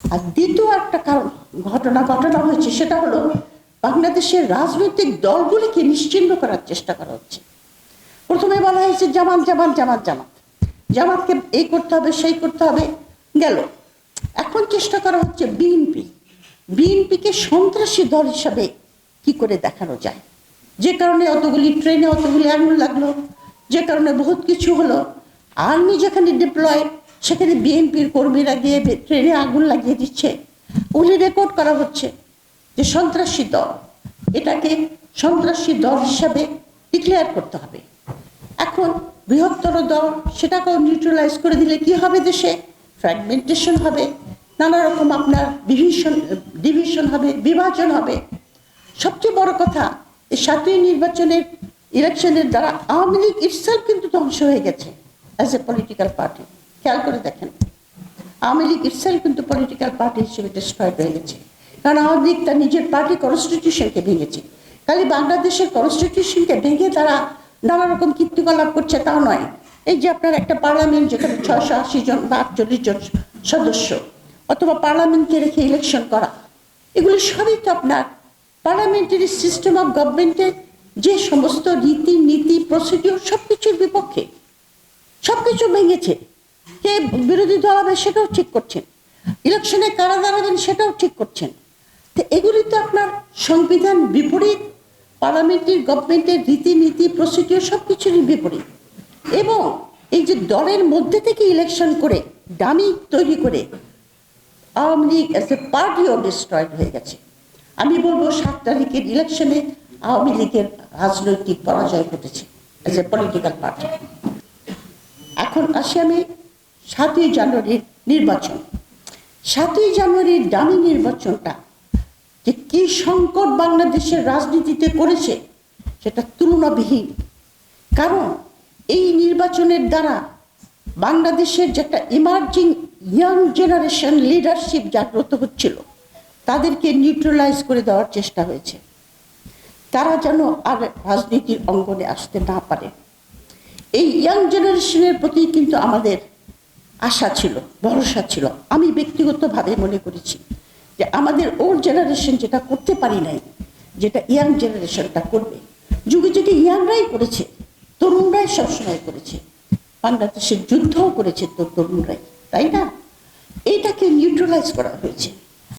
আর দ্বিতীয় একটা কারণ, ঘটনা ঘটনা হয়েছে, সেটা হলো বাংলাদেশের রাজনৈতিক দলগুলিকে নিশ্চিহ্ন করার চেষ্টা করা হচ্ছে। প্রথমে বলা হয়েছে, জামাত জামাত জামাত জামাত। জামাতকে এই করতে হবে, সেই করতে হবে, গেল। এখন চেষ্টা করা হচ্ছে বিএনপি। বিএনপিকে সন্ত্রাসী দল হিসাবে কি করে দেখানো যায়? যে কারণে অতগুলি ট্রেনে অতগুলি আগুন লাগল, যে কারণে বহুত কিছু হলো। আর্মি যেখানে ডিপ্লয় সেখানে বিএনপির কর্মীরা গিয়ে ট্রেনে আগুন লাগিয়ে দিচ্ছে। ওগুলি রেকর্ড করা হচ্ছে যে সন্ত্রাসী দল, এটাকে সন্ত্রাসী দল হিসাবে ডিক্লেয়ার করতে হবে। এখন বৃহত্তর দল সেটাকেও নিউট্রালাইজ করে দিলে কি হবে দেশে? ফ্র্যাগমেন্টেশন হবে নানা রকম আপনার ডিভিশন ডিভিশন হবে, বিভাজন হবে। সবচেয়ে বড় কথা, এই সাতই নির্বাচনের ইলেকশনের দ্বারা আওয়ামী লীগ ইটসেলফ কিন্তু ধ্বংস হয়ে গেছে অ্যাজ এ পলিটিক্যাল পার্টি খেয়াল করে দেখেন। আওয়ামী লীগ ইটসেলফ কিন্তু পলিটিক্যাল পার্টি হিসেবে ডিস্ট্রয়েড হয়ে গেছে। কারণ আওয়ামী লীগ তার নিজের পার্টি কনস্টিটিউশনকে ভেঙেছে। খালি বাংলাদেশের কনস্টিটিউশনকে ভেঙে তারা নানা রকম কীর্তিকলাপ করছে তাও নয়। এই যে আপনার একটা পার্লামেন্ট যেখানে ছয়শো আশি জন বা আটচল্লিশ জন সদস্য অথবা পার্লামেন্টকে রেখে ইলেকশন করা, এগুলি সবই তো আপনার পার্লামেন্টারি সিস্টেম অফ গভর্নমেন্টের যে সমস্ত রীতি নীতি প্রসিডিওর সব কিছুর বিপক্ষে সব কিছু ভেঙেছে। কে বিরোধী দল হবে সেটাও ঠিক করছেন। ইলেকশনে কারা দাঁড়াবেন সেটাও ঠিক করছেন। তো এগুলি তো আপনার সংবিধান বিপরীত, পার্লামেন্টারি, গভর্নমেন্টের রীতিনীতি প্রসিডিওর সব কিছুরই বিপরীত। এবং এই যে দলের মধ্যে থেকে ইলেকশন করে ডামি তৈরি করে, আওয়ামী লীগ অ্যাজ এ পার্টিও ডিস্ট্রয়েড হয়ে গেছে। আমি বলব সাত তারিখের ইলেকশনে আওয়ামী লীগের রাজনৈতিক পরাজয় ঘটেছে অ্যাজ এ পলিটিক্যাল পার্টি এখন আসি আমি সাতই জানুয়ারির নির্বাচন। সাতই জানুয়ারির দামি নির্বাচনটা যে কি সংকট বাংলাদেশের রাজনীতিতে করেছে সেটা তুলনাবিহীন। কারণ এই নির্বাচনের দ্বারা বাংলাদেশের যে একটা ইমার্জিং ইয়াং জেনারেশন লিডারশিপ জাগ্রত হচ্ছিল, তাদেরকে নিউট্রালাইজ করে দেওয়ার চেষ্টা হয়েছে। তারা যেন আর রাজনীতির অঙ্গনে আসতে না পারে। এই ইয়াং জেনারেশনের প্রতি কিন্তু আমাদের আশা ছিল, ভরসা ছিল। আমি ব্যক্তিগতভাবে মনে করেছি যে আমাদের ওল্ড জেনারেশন যেটা করতে পারি নাই, যেটা ইয়াং জেনারেশনটা করবে। যুগে যুগে ইয়াংরাই করেছে, তরুণরাই সবসময় করেছে। বাংলাদেশের যুদ্ধও করেছে তো তরুণরাই, তাই না? এটাকে নিউট্রালাইজ করা হয়েছে।